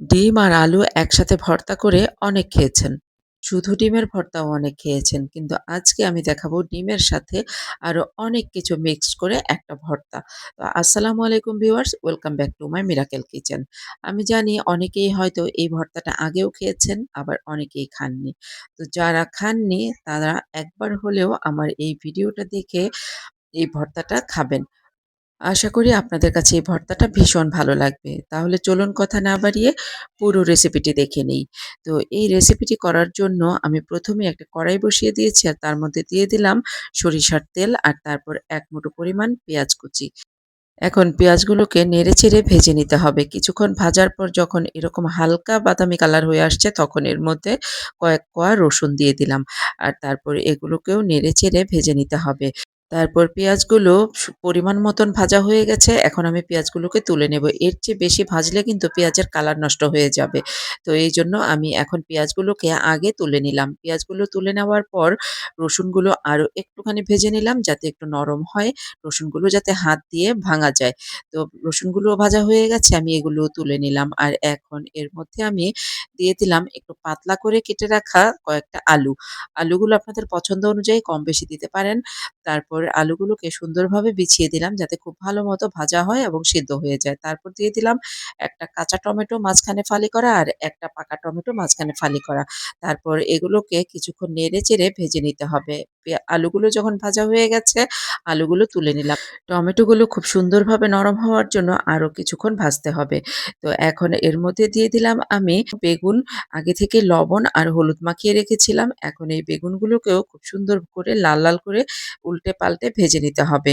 ডিম আর আলু একসাথে ভর্তা করে অনেক খেয়েছেন। শুধু ডিমের ভর্তাও অনেক খেয়েছেন। কিন্তু আজকে আমি দেখাবো ডিমের সাথে আরও অনেক কিছু মিক্সড করে একটা ভর্তা। তো আসসালামু আলাইকুম viewers, welcome back to my miracle kitchen. আমি জানি অনেকেই হয়তো এই ভর্তাটা আগেও খেয়েছেন, আবার অনেকেই খাননি। তো যারা খাননি তারা একবার হলেও আমার এই ভিডিওটা দেখে এই ভর্তাটা খাবেন। আশা করি আপনাদের কাছে এই ভর্তাটা ভীষণ ভালো লাগবে। তাহলে চলুন কথা না বাড়িয়ে পুরো রেসিপিটি দেখে নিই তো এই রেসিপিটি করার জন্য আমি প্রথমে একটা কড়াই বসিয়ে দিয়েছি আর তার মধ্যে দিয়ে দিলাম সরিষার তেল আর তারপর এক মুঠো পরিমাণ পেঁয়াজ কুচি। এখন পেঁয়াজগুলোকে নেড়েচেড়ে ভেজে নিতে হবে। কিছুক্ষণ ভাজার পর যখন এরকম হালকা বাদামি কালার হয়ে আসছে তখন এর মধ্যে কয়েক কোয়া রসুন দিয়ে দিলাম। আর তারপর এগুলোকেও নেড়েচেড়ে ভেজে নিতে হবে। তারপর পেঁয়াজগুলো পরিমাণ মতন ভাজা হয়ে গেছে। এখন আমি পেঁয়াজগুলোকে তুলে নেব। এর চেয়ে বেশি ভাজলে কিন্তু পেঁয়াজের কালার নষ্ট হয়ে যাবে। তো এই জন্য আমি এখন পেঁয়াজগুলোকে আগে তুলে নিলাম। পেঁয়াজগুলো তুলে নেওয়ার পর রসুনগুলো আরও একটুখানি ভেজে নিলাম যাতে একটু নরম হয়। রসুনগুলো যাতে হাত দিয়ে ভাঙা যায়। তো রসুনগুলোও ভাজা হয়ে গেছে, আমি এগুলোও তুলে নিলাম। আর এখন এর মধ্যে আমি দিয়ে দিলাম একটু পাতলা করে কেটে রাখা কয়েকটা আলু। আলুগুলো আপনাদের পছন্দ অনুযায়ী কম বেশি দিতে পারেন। তারপর আলুগুলোকে সুন্দরভাবে বিছিয়ে দিলাম যাতে খুব ভালো মতো ভাজা হয় এবং সিদ্ধ হয়ে যায়। তারপর দিয়ে দিলাম একটা কাঁচা টমেটো মাঝখানে ফালি করা আর একটা পাকা টমেটো মাঝখানে ফালি করা। তারপর এগুলোকে কিছুক্ষণ নেড়ে-চেড়ে ভেজে নিতে হবে। আলুগুলো যখন ভাজা হয়ে গেছে, আলুগুলো তুলে নিলাম। টমেটোগুলো খুব সুন্দরভাবে নরম হওয়ার জন্য আরও কিছুক্ষণ ভাজতে হবে। তো এখন এর মধ্যে দিয়ে দিলাম আমি বেগুন আগে থেকে লবণ আর হলুদ মাখিয়ে রেখেছিলাম। এখন এই বেগুনগুলোকেও খুব সুন্দর করে লাল, লাল করে উল্টে পাল্টে ভেজে নিতে হবে।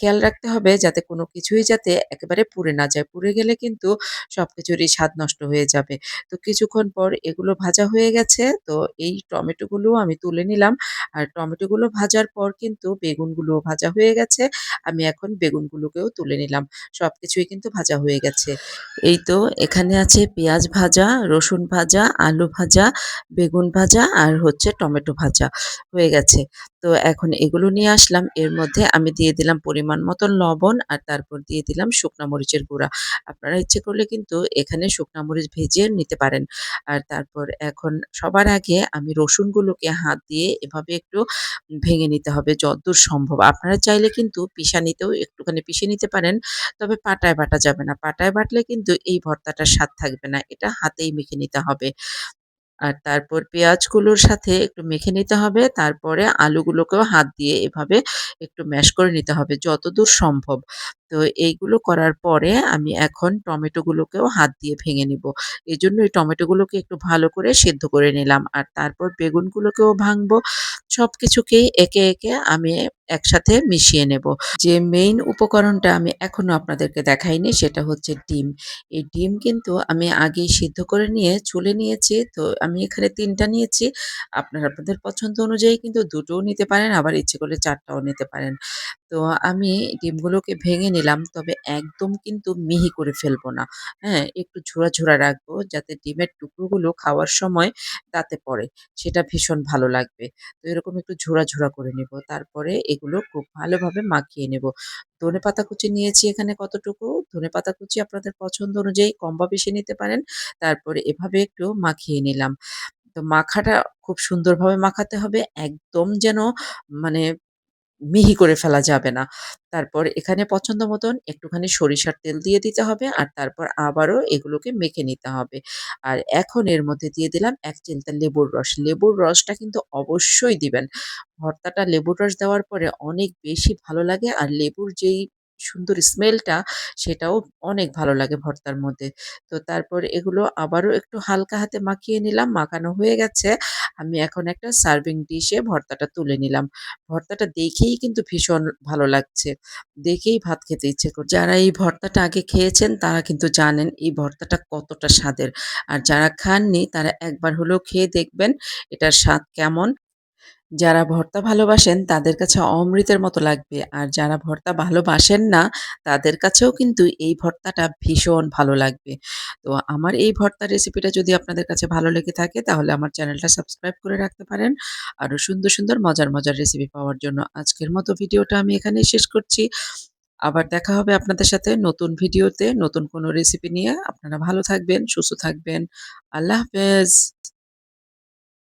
খেয়াল রাখতে হবে যাতে কোনো কিছুই যাতে একেবারে পুড়ে না যায়। পুড়ে গেলে কিন্তু সব কিছুরই স্বাদ নষ্ট হয়ে যাবে। তো কিছুক্ষণ পর এগুলো ভাজা হয়ে গেছে। তো এই টমেটোগুলোও আমি তুলে নিলাম। আর টমেটোগুলো ভাজার পর কিন্তু বেগুনগুলোও ভাজা হয়ে গেছে। আমি এখন বেগুনগুলোকেও তুলে নিলাম। সব কিছুই কিন্তু ভাজা হয়ে গেছে। এই তো এখানে আছে পেঁয়াজ ভাজা, রসুন ভাজা, আলু ভাজা, বেগুন ভাজা আর হচ্ছে টমেটো ভাজা হয়ে গেছে। তো এখন এগুলো নিয়ে আসলাম। এর মধ্যে আমি দিয়ে দিলাম পরিমাণ মতন লবণ আর তারপর দিয়ে দিলাম শুকনা মরিচের গুঁড়া। আপনারা ইচ্ছে করলে কিন্তু এখানে শুকনা মরিচ ভেজে নিতে পারেন। আর তারপর এখন সবার আগে আমি রসুনগুলোকে হাত দিয়ে এভাবে একটু ভেঙে নিতে হবে যতদূর সম্ভব। আপনারা চাইলে কিন্তু পিসা নিতেও একটুখানি পিষে নিতে পারেন। তবে পাটায় বাটা যাবে না। পাটায় বাটলে কিন্তু এই ভর্তাটার স্বাদ থাকবে না। এটা হাতেই মেখে নিতে হবে। আর তারপর পেঁয়াজগুলোর সাথে একটু মেখে নিতে হবে। তারপরে আলুগুলোকেও হাত দিয়ে এভাবে একটু ম্যাশ করে নিতে হবে যতদূর সম্ভব। তো এইগুলো করার পরে আমি এখন টমেটোগুলোকেও হাত দিয়ে ভেঙে নিব। জন্য এই টমেটোগুলোকে একটু ভালো করে সেদ্ধ করে নিলাম। আর তারপর বেগুনগুলোকেও ভাঙবো। সব কিছুকেই একে, একে আমি একসাথে মিশিয়ে নেব। যে মেইন উপকরণটা আমি এখনও আপনাদেরকে দেখাইনি সেটা হচ্ছে ডিম। এই ডিম কিন্তু আমি আগেই সিদ্ধ করে নিয়ে চুলে নিয়েছি। তো আমি এখানে ৩ টা নিয়েছি। আপনারা আপনাদের পছন্দ অনুযায়ী কিন্তু দুটোও নিতে পারেন, আবার ইচ্ছে করলে ৪ টাও নিতে পারেন। তো আমি ডিমগুলোকে ভেঙে নিলাম। তবে একদম কিন্তু মিহি করে ফেলব না। হ্যাঁ? একটু ঝোড়া, ঝোড়া রাখব যাতে ডিমের টুকরোগুলো খাওয়ার সময় দাঁতে পড়ে। সেটা ভীষণ ভালো লাগবে। তো এরকম একটু ঝোড়া, ঝোড়া করে নেব। তারপরে এগুলো খুব ভালোভাবে মাখিয়ে নেব। ধনে পাতা কুচি নিয়েছি এখানে কতটুকু, ধনে পাতা কুচি আপনাদের পছন্দ অনুযায়ী কম বা বেশি নিতে পারেন। তারপরে এভাবে একটু মাখিয়ে নিলাম। তো মাখাটা খুব সুন্দরভাবে মাখাতে হবে। একদম যেন মানে মিহি করে ফেলা যাবে না। তারপর এখানে পছন্দ মতন একটুখানি সরিষার তেল দিয়ে দিতে হবে। আর তারপর আবারও এগুলোকে মেখে নিতে হবে। আর এখন এর মধ্যে দিয়ে দিলাম এক চিন্তা লেবুর রস। লেবুর রসটা কিন্তু অবশ্যই দিবেন। ভর্তাটা লেবুর রস দেওয়ার পরে অনেক বেশি ভালো লাগে। আর লেবুর যেই সুন্দর স্মেলটা সেটাও অনেক ভালো লাগে ভর্তার মধ্যে। তো তারপর এগুলো আবারও একটু হালকা হাতে মাখিয়ে নিলাম। মাখানো হয়ে গেছে। আমি এখন একটা সার্ভিং ডিশে ভর্তাটা তুলে নিলাম। ভর্তাটা দেখেই কিন্তু ভীষণ ভালো লাগছে। দেখেই ভাত খেতে ইচ্ছে করছে। যারা এই ভর্তাটা আগে খেয়েছেন, তারা কিন্তু জানেন এই ভর্তাটা কতটা স্বাদের। আর যারা খাননি, তারা একবার হলেও খেয়ে দেখবেন এটার স্বাদ কেমন। যারা ভর্তা ভালোবাসেন তাদের কাছে অমৃতের মতো লাগবে। আর যারা ভর্তা ভালোবাসেন না তাদের কাছেও কিন্তু এই ভর্তাটা ভীষণ ভালো লাগবে। তো আমার এই ভর্তা রেসিপিটা যদি আপনাদের কাছে ভালো লেগে থাকে তাহলে আমার চ্যানেলটা সাবস্ক্রাইব করে রাখতে পারেন। আরও সুন্দর, সুন্দর মজার, মজার রেসিপি পাওয়ার জন্য। আজকের মতো ভিডিওটা আমি এখানেই শেষ করছি। আবার দেখা হবে আপনাদের সাথে নতুন ভিডিওতে নতুন কোনো রেসিপি নিয়ে। আপনারা ভালো থাকবেন, সুস্থ থাকবেন। আল্লাহ হাফেজ।